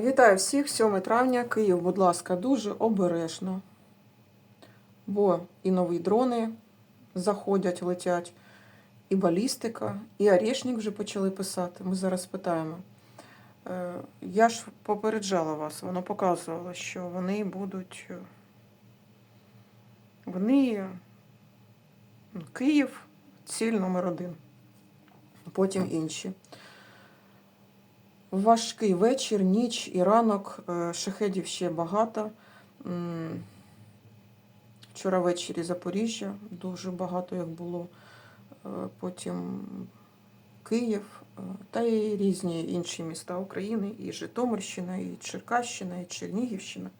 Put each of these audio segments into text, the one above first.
Вітаю всіх, 7 травня, Київ, будь ласка, дуже обережно. Бо і нові дрони заходять, летять, і балістика, і Орешник вже почали писати. Ми зараз питаємо. Е, Я ж попереджала вас, воно показувало, що вони будуть. е, Вони. Київ, ціль номер один. Потім інші. Важкий вечір, ніч і ранок. е, Шахедів ще багато. Вчора ввечері Запоріжжя, дуже багато їх було. Е, Потім Київ е, та й різні інші міста України, і Житомирщина, і Черкащина, і Чернігівщина.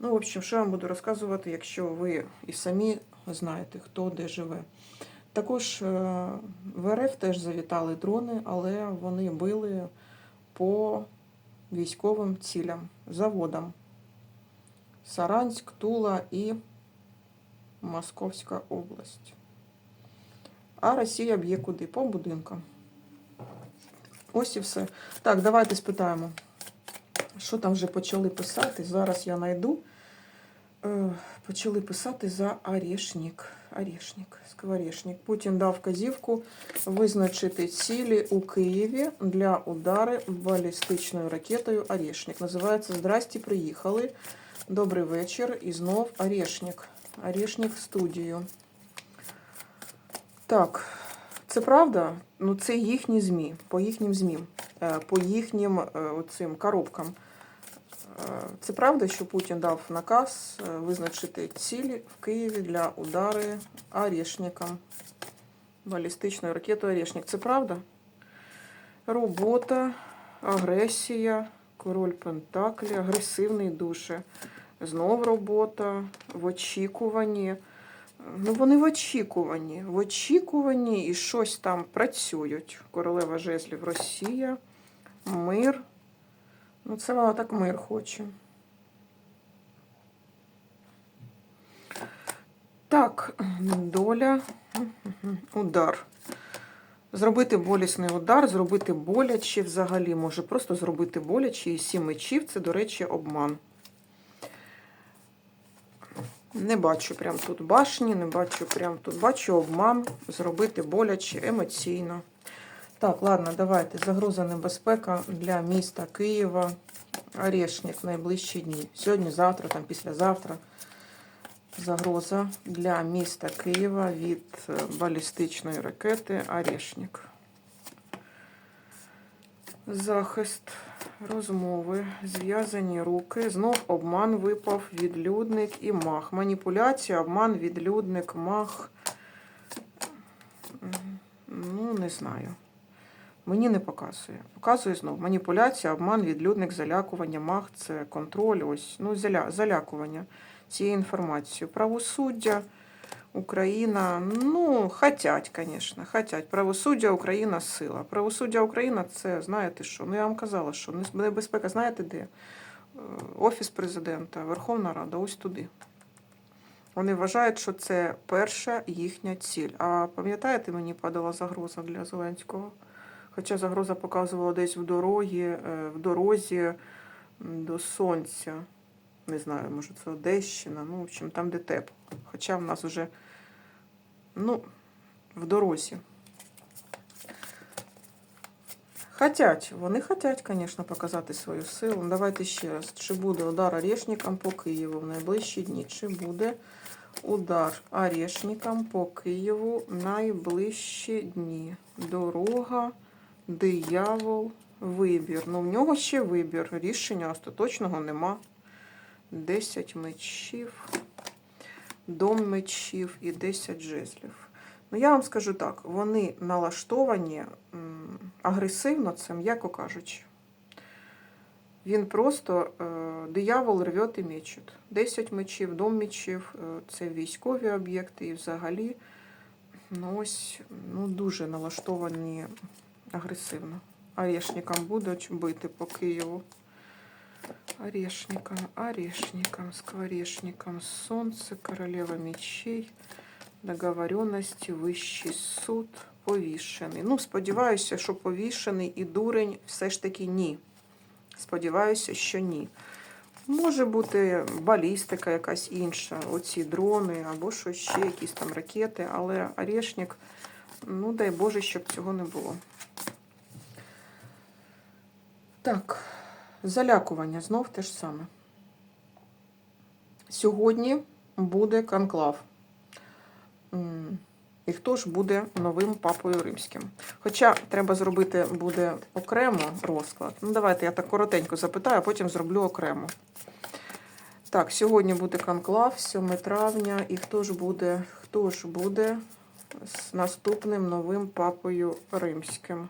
Ну, в общем, що я вам буду розказувати, якщо ви і самі знаєте, хто де живе. Також в РФ теж завітали дрони, але вони били по військовим цілям, заводам. Саранськ, Тула і Московська область. А Росія б'є куди? По будинкам. Ось і все. Так, давайте спитаємо, що там вже почали писати. Зараз я знайду. Е, Почали писати за Орешник. Орешник, Скворечник. Путін дав вказівку визначити цілі у Києві для удари балістичною ракетою Орешник. Називається Здрасті, приїхали. Добрий вечір. І знов Орешник. Орешник в студію. Так, це правда? Ну, це їхні ЗМІ, по їхнім ЗМІ, е, по їхнім е, оцим коробкам. Е, Це правда, що Путін дав наказ е, визначити цілі в Києві для удари Орешником. Балістичною ракетою Орешник. Це правда? Робота, агресія, король Пентаклі, агресивний душе. Знов робота, в очікуванні. Ну, вони в очікуванні. В очікуванні і щось там працюють. Королева жезлів Росія, мир. Ну, це вона так мир хоче. Так, доля, удар. Зробити болісний удар, зробити боляче взагалі. Може просто зробити боляче. І сім мечів це, до речі, обман. Не бачу прям тут башні, не бачу прям тут. Бачу обман, зробити боляче емоційно. Так, ладно, давайте. Загроза небезпека для міста Києва. Орешник в найближчі дні. Сьогодні, завтра, там післязавтра. Загроза для міста Києва від е, балістичної ракети Орешник. Захист, розмови, зв'язані руки. Знов обман випав, відлюдник і мах. Маніпуляція, обман, відлюдник, мах. Ну, не знаю. Мені не показує. Показує знов. Маніпуляція, обман, відлюдник, залякування, мах це контроль. Ось, ну, заля, залякування цією інформацією. Правосуддя, Україна, ну, хотять, звісно, хотять. Правосуддя, Україна, сила. Правосуддя Україна це, знаєте що? Ну, я вам казала, що небезпека, знаєте де? Е, Офіс президента, Верховна Рада, ось туди. Вони вважають, що це перша їхня ціль. А пам'ятаєте, мені падала загроза для Зеленського? Хоча загроза показувала десь в дорогі, е, в дорозі до сонця. Не знаю, може це Одещина, ну, в общем, там, де тепло. Хоча в нас вже, ну, в дорозі. Хотять, вони хотять, звісно, показати свою силу. Давайте ще раз. Чи буде удар орешникам по Києву в найближчі дні? Чи буде удар орешникам по Києву в найближчі дні? Дорога, диявол, вибір. Ну, в нього ще вибір. Рішення остаточного нема. 10 мечів, дом мечів і 10 жезлів. Ну, я вам скажу так, вони налаштовані агресивно, це м'яко кажучи. Він просто е, диявол рвет і мечет. 10 мечів, дом мечів, е, це військові об'єкти і взагалі ну, ось, ну, дуже налаштовані агресивно. Орешникам будуть бити по Києву. Орешником, орешником, скворечником, солнце, королева мечей, договоренности, вищий суд, повішений. Ну, сподіваюся, що повішений і дурень все ж таки ні. Сподіваюся, що ні. Може бути балістика якась інша, оці дрони або щось ще, якісь там ракети, але Орешник, ну дай Боже, щоб цього не було. Так, залякування знов те ж саме. Сьогодні буде конклав. І хто ж буде новим папою римським? Хоча треба зробити буде окремо розклад. Ну, давайте я так коротенько запитаю, а потім зроблю окремо. Так, сьогодні буде конклав, 7 травня. І хто ж буде, хто ж буде з наступним новим папою римським?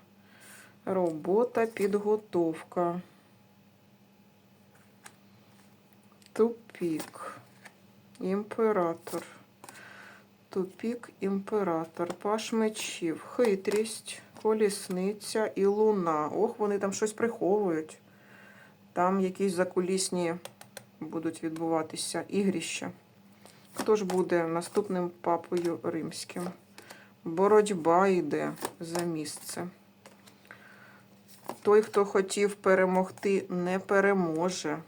Робота, підготовка. Тупік. Імператор. Тупік, імператор. Паш мечів. Хитрість, колісниця і луна. Ох, вони там щось приховують. Там якісь закулісні будуть відбуватися ігрища. Хто ж буде наступним папою римським? Боротьба йде за місце. Той, хто хотів перемогти, не переможе.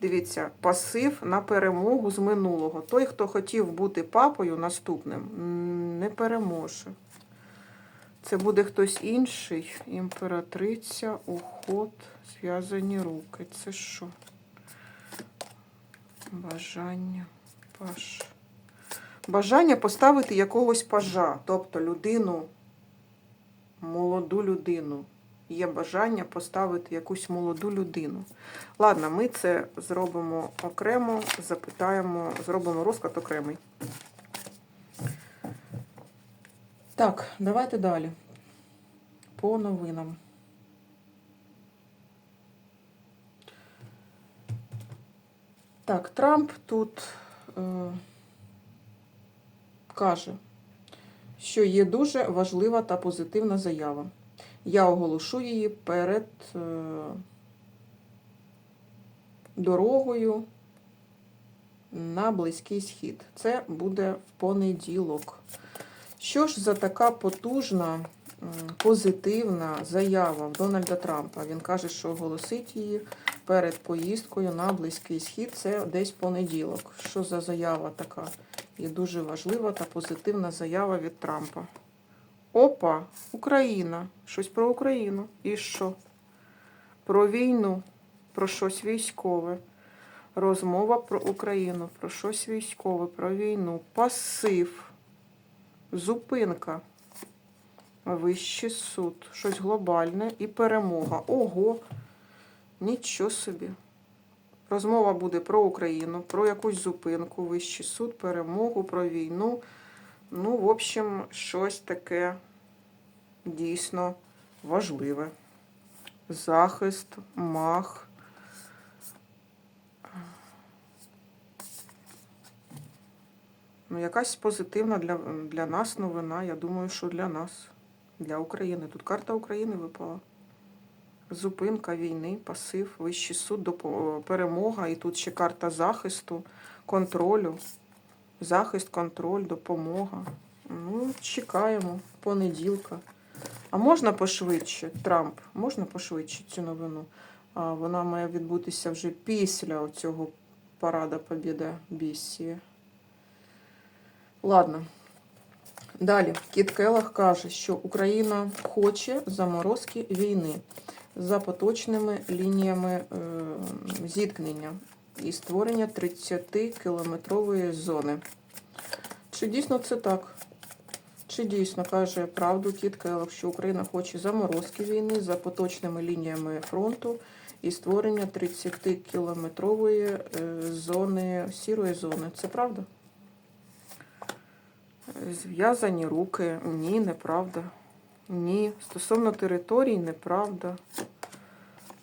Дивіться, пасив на перемогу з минулого. Той, хто хотів бути папою наступним, не переможе. Це буде хтось інший. Імператриця, уход, зв'язані руки. Це що? Бажання. Паш. Бажання поставити якогось пажа, тобто людину, молоду людину. Є бажання поставити якусь молоду людину. Ладно, ми це зробимо окремо, запитаємо, зробимо розклад окремий. Так, давайте далі. По новинам. Так, Трамп тут е, каже, що є дуже важлива та позитивна заява. Я оголошу її перед е, дорогою на Близький Схід. Це буде в понеділок. Що ж за така потужна, позитивна заява в Дональда Трампа? Він каже, що оголосить її перед поїздкою на Близький Схід. Це десь понеділок. Що за заява така? І дуже важлива та позитивна заява від Трампа. Опа, Україна. Щось про Україну. І що? Про війну, про щось військове. Розмова про Україну, про щось військове, про війну. Пасив. Зупинка. Вищий суд. Щось глобальне і перемога. Ого! Нічого собі. Розмова буде про Україну, про якусь зупинку, вищий суд, перемогу, про війну. Ну, в общем, щось таке дійсно важливе. Захист, мах. Ну, якась позитивна для, для нас новина. Я думаю, що для нас, для України. Тут карта України випала. Зупинка війни, пасив, вищий суд, перемога. І тут ще карта захисту, контролю. Захист, контроль, допомога. Ну, чекаємо понеділка. А можна пошвидше, Трамп, можна пошвидше цю новину? А, вона має відбутися вже після цього парада Побєда Бісії. Ладно. Далі, Кіт Келах каже, що Україна хоче заморозки війни за поточними лініями е, зіткнення і створення 30-кілометрової зони. Чи дійсно це так? Чи дійсно каже правду Кіт Келлог, що Україна хоче заморозки війни за поточними лініями фронту і створення 30-кілометрової е, зони, сірої зони? Це правда? Зв'язані руки. Ні, неправда. Ні. Стосовно територій, неправда.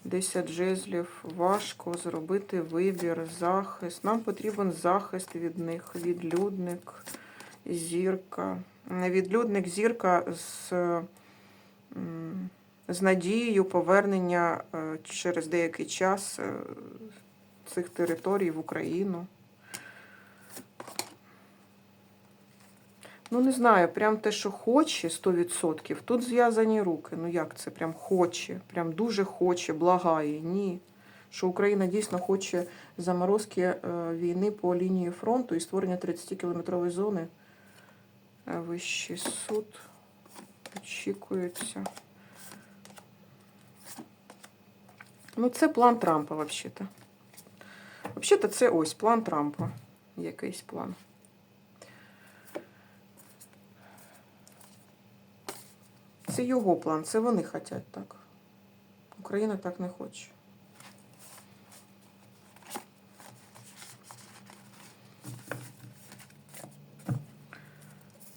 10 жезлів. Важко зробити вибір, захист. Нам потрібен захист від них, відлюдник, зірка. Відлюдник, зірка з, з надією повернення е, через деякий час е, цих територій в Україну. Ну, не знаю, прям те, що хоче 100%. Тут зв'язані руки. Ну як це? Прям хоче, прям дуже хоче, благає. Ні. Що Україна дійсно хоче заморозки е, війни по лінії фронту і створення 30-кілометрової зони. Е, Вищий суд очікується. Ну, це план Трампа, взагалі-то. Взагалі-то це ось план Трампа. Якийсь план. Це його план, це вони хочуть так. Україна так не хоче.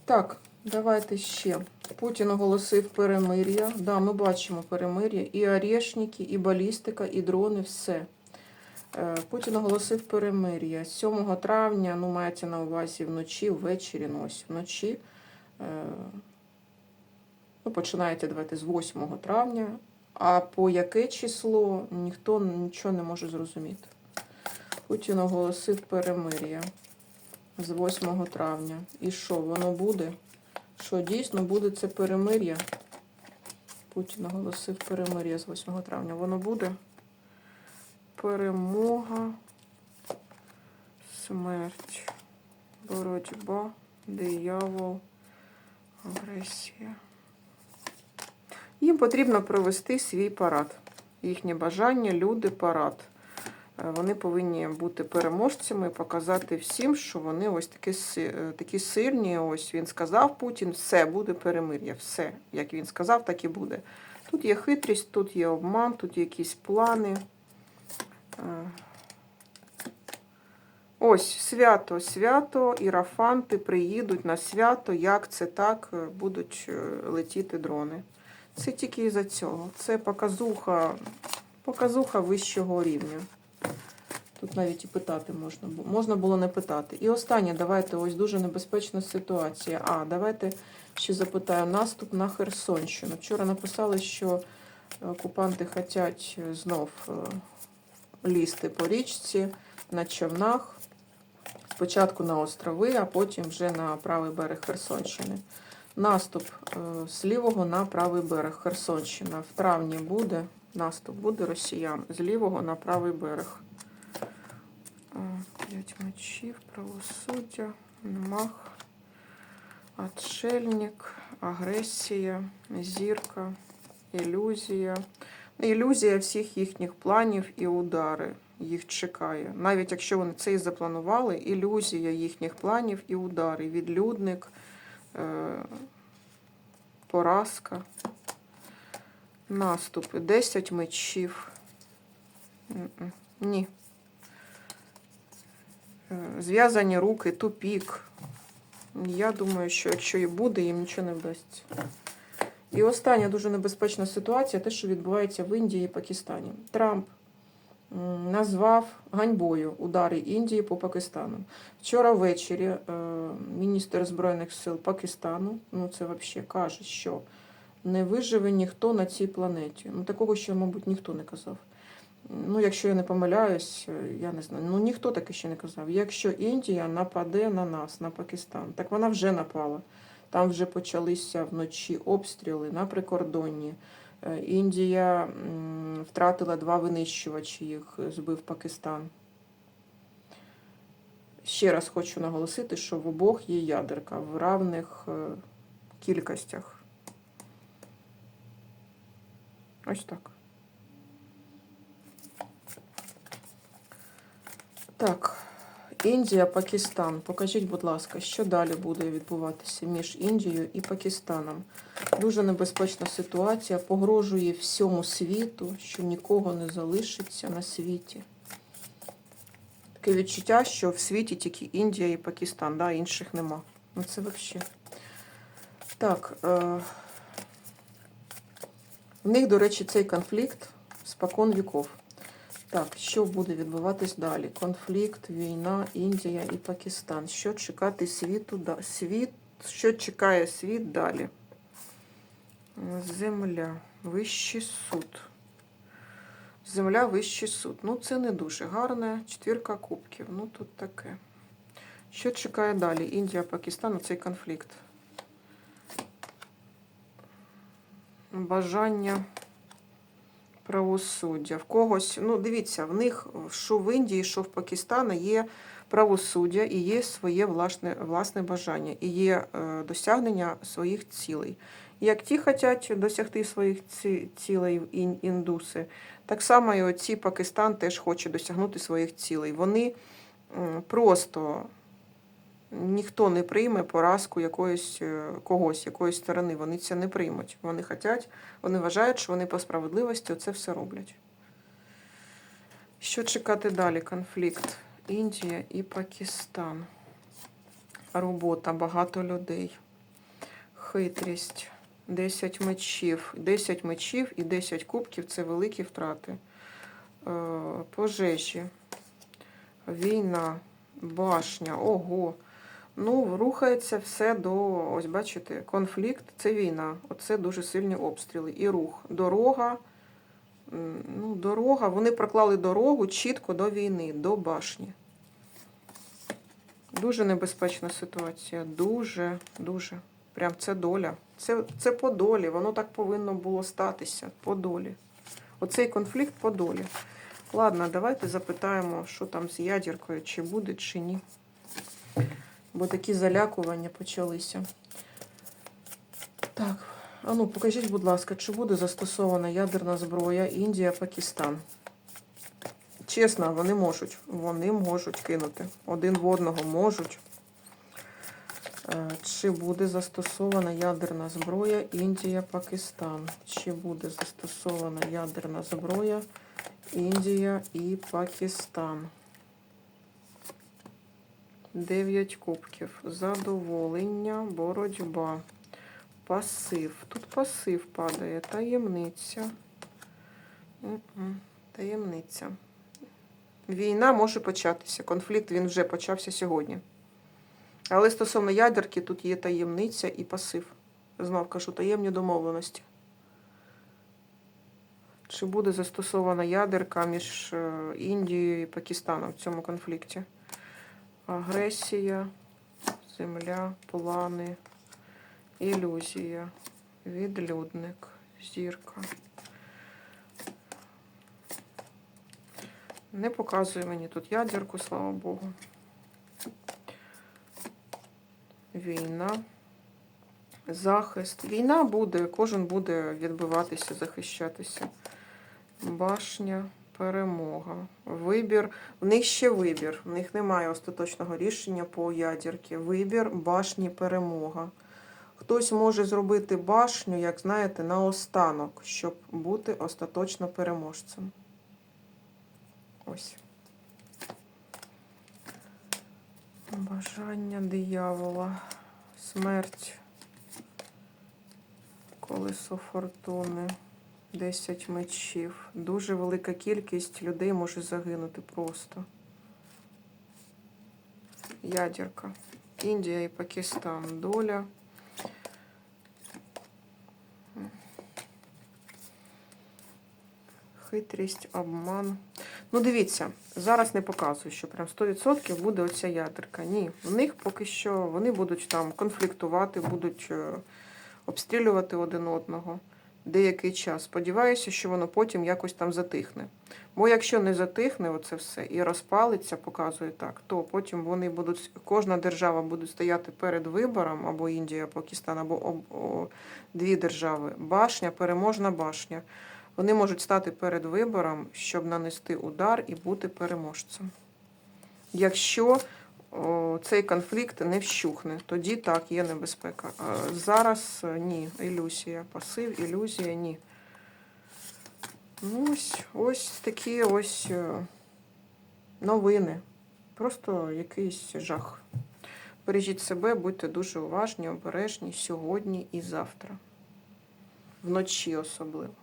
Так, давайте ще. Путін оголосив перемир'я. Да, ми бачимо перемир'я. І орешники, і балістика, і дрони, все. Е, Путін оголосив перемир'я. 7 травня, ну, мається на увазі вночі, ввечері, ну, ось вночі. Ну, починаєте давайте з 8 травня. А по яке число ніхто нічого не може зрозуміти. Путін оголосив перемир'я з 8 травня. І що, воно буде? Що дійсно буде це перемир'я? Путін оголосив перемир'я з 8 травня. Воно буде? Перемога, смерть, боротьба, диявол, агресія. Їм потрібно провести свій парад. Їхнє бажання, люди, парад. Е, Вони повинні бути переможцями показати всім, що вони ось такі, е, такі сильні. Ось він сказав Путін, все буде перемир'я. Все, як він сказав, так і буде. Тут є хитрість, тут є обман, тут є якісь плани. Е, Ось свято, свято, ірафанти приїдуть на свято. Як це так будуть летіти дрони? Це тільки із-за цього. Це показуха, показуха вищого рівня. Тут навіть і питати можна було. Можна було не питати. І останнє, давайте, ось дуже небезпечна ситуація. А, давайте ще запитаю наступ на Херсонщину. Вчора написали, що окупанти хочуть знов е, лізти по річці на човнах. Спочатку на острови, а потім вже на правий берег Херсонщини. Наступ е, з лівого на правий берег Херсонщина. В травні буде наступ буде росіян з лівого на правий берег. П'ять мечів, правосуддя, мах, отшельник, агресія, зірка, ілюзія. Ілюзія всіх їхніх планів і удари їх чекає. Навіть якщо вони це і запланували, ілюзія їхніх планів і удари. Відлюдник, поразка, наступи, 10 мечів. Ні. Е, Зв'язані руки, тупік. Я думаю, що якщо і буде, їм нічого не вдасться. І остання дуже небезпечна ситуація, те, що відбувається в Індії і Пакистані. Трамп назвав ганьбою удари Індії по Пакистану. Вчора ввечері е, міністр Збройних сил Пакистану, ну це взагалі каже, що не виживе ніхто на цій планеті. Ну такого ще, мабуть, ніхто не казав. Ну, якщо я не помиляюсь, е, я не знаю. Ну ніхто таке ще не казав. Якщо Індія нападе на нас, на Пакистан, так вона вже напала. Там вже почалися вночі обстріли на прикордонні. Е, Індія втратила два винищувачі, їх збив Пакистан. Ще раз хочу наголосити, що в обох є ядерка в равних е, кількостях. Ось так. Так, Індія, Пакистан. Покажіть, будь ласка, що далі буде відбуватися між Індією і Пакистаном. Дуже небезпечна ситуація. Погрожує всьому світу, що нікого не залишиться на світі. Таке відчуття, що в світі тільки Індія і Пакистан, да, інших нема. Ну це взагалі. Так. Е... В них, до речі, цей конфлікт спокон віков. Так, що буде відбуватись далі? Конфлікт, війна, Індія і Пакистан. Що чекати світу да- світ, що чекає світ далі? Земля, вищий суд. Земля, вищий суд. Ну, це не дуже гарне. Четвірка кубків. Ну, тут таке. Що чекає далі? Індія, Пакистан, цей конфлікт. Бажання правосуддя. В когось, ну дивіться, в них, що в Індії, що в Пакистані є правосуддя і є своє власне, власне бажання, і є е, досягнення своїх цілей. Як ті хочуть досягти своїх цілей індуси, так само і оці Пакистан теж хоче досягнути своїх цілей. Вони просто ніхто не прийме поразку якоїсь е, когось, якоїсь сторони. Вони це не приймуть. Вони хочуть, вони вважають, що вони по справедливості це все роблять. Що чекати далі? Конфлікт Індія і Пакистан. Робота, багато людей. Хитрість. 10 мечів. 10 мечів і 10 кубків це великі втрати. Е, Пожежі. Війна, башня, ого. Ну, рухається все до, ось бачите, конфлікт це війна. Оце дуже сильні обстріли. І рух. Дорога. Ну, дорога. Вони проклали дорогу чітко до війни, до башні. Дуже небезпечна ситуація. Дуже, дуже. Прям це доля. Це, це по долі. Воно так повинно було статися. По долі. Оцей конфлікт по долі. Ладно, давайте запитаємо, що там з ядеркою, чи буде, чи ні. Бо такі залякування почалися. Так, а ну покажіть, будь ласка, чи буде застосована ядерна зброя Індія, Пакистан? Чесно, вони можуть. Вони можуть кинути. Один в одного можуть. Е, Чи буде застосована ядерна зброя Індія, Пакистан? Чи буде застосована ядерна зброя Індія і Пакистан? Дев'ять кубків. Задоволення, боротьба. Пасив. Тут пасив падає. Таємниця. Таємниця. Війна може початися. Конфлікт він вже почався сьогодні. Але стосовно ядерки, тут є таємниця і пасив. Знов кажу, таємні домовленості. Чи буде застосована ядерка між е, Індією і Пакистаном в цьому конфлікті? Агресія, земля, плани, ілюзія, відлюдник, зірка. Не показує мені тут ядерку, слава Богу. Війна, захист. Війна буде, кожен буде відбиватися, захищатися. Башня, перемога. Вибір. В них ще вибір. В них немає остаточного рішення по ядерці. Вибір, башні, перемога. Хтось може зробити башню, як знаєте, наостанок, щоб бути остаточно переможцем. Ось. Бажання диявола, смерть, колесо фортуни, 10 мечів. Дуже велика кількість людей може загинути просто. Ядерка. Індія і Пакистан. Доля. Хитрість, обман. Ну, дивіться, зараз не показую, що прям 100% буде оця ядерка. Ні, в них поки що вони будуть там конфліктувати, будуть е, обстрілювати один одного деякий час. Сподіваюся, що воно потім якось там затихне. Бо якщо не затихне оце все і розпалиться, показує так, то потім вони будуть, кожна держава буде стояти перед вибором, або Індія, Пакистан, або дві держави. Башня, переможна башня. Вони можуть стати перед вибором, щоб нанести удар і бути переможцем. Якщо цей конфлікт не вщухне, тоді так, є небезпека. Зараз е, ні, ілюзія. Пасив, ілюзія, ні. Ну, ось, ось такі ось е, новини. Просто якийсь жах. Бережіть себе, будьте дуже уважні, обережні сьогодні і завтра. Вночі особливо.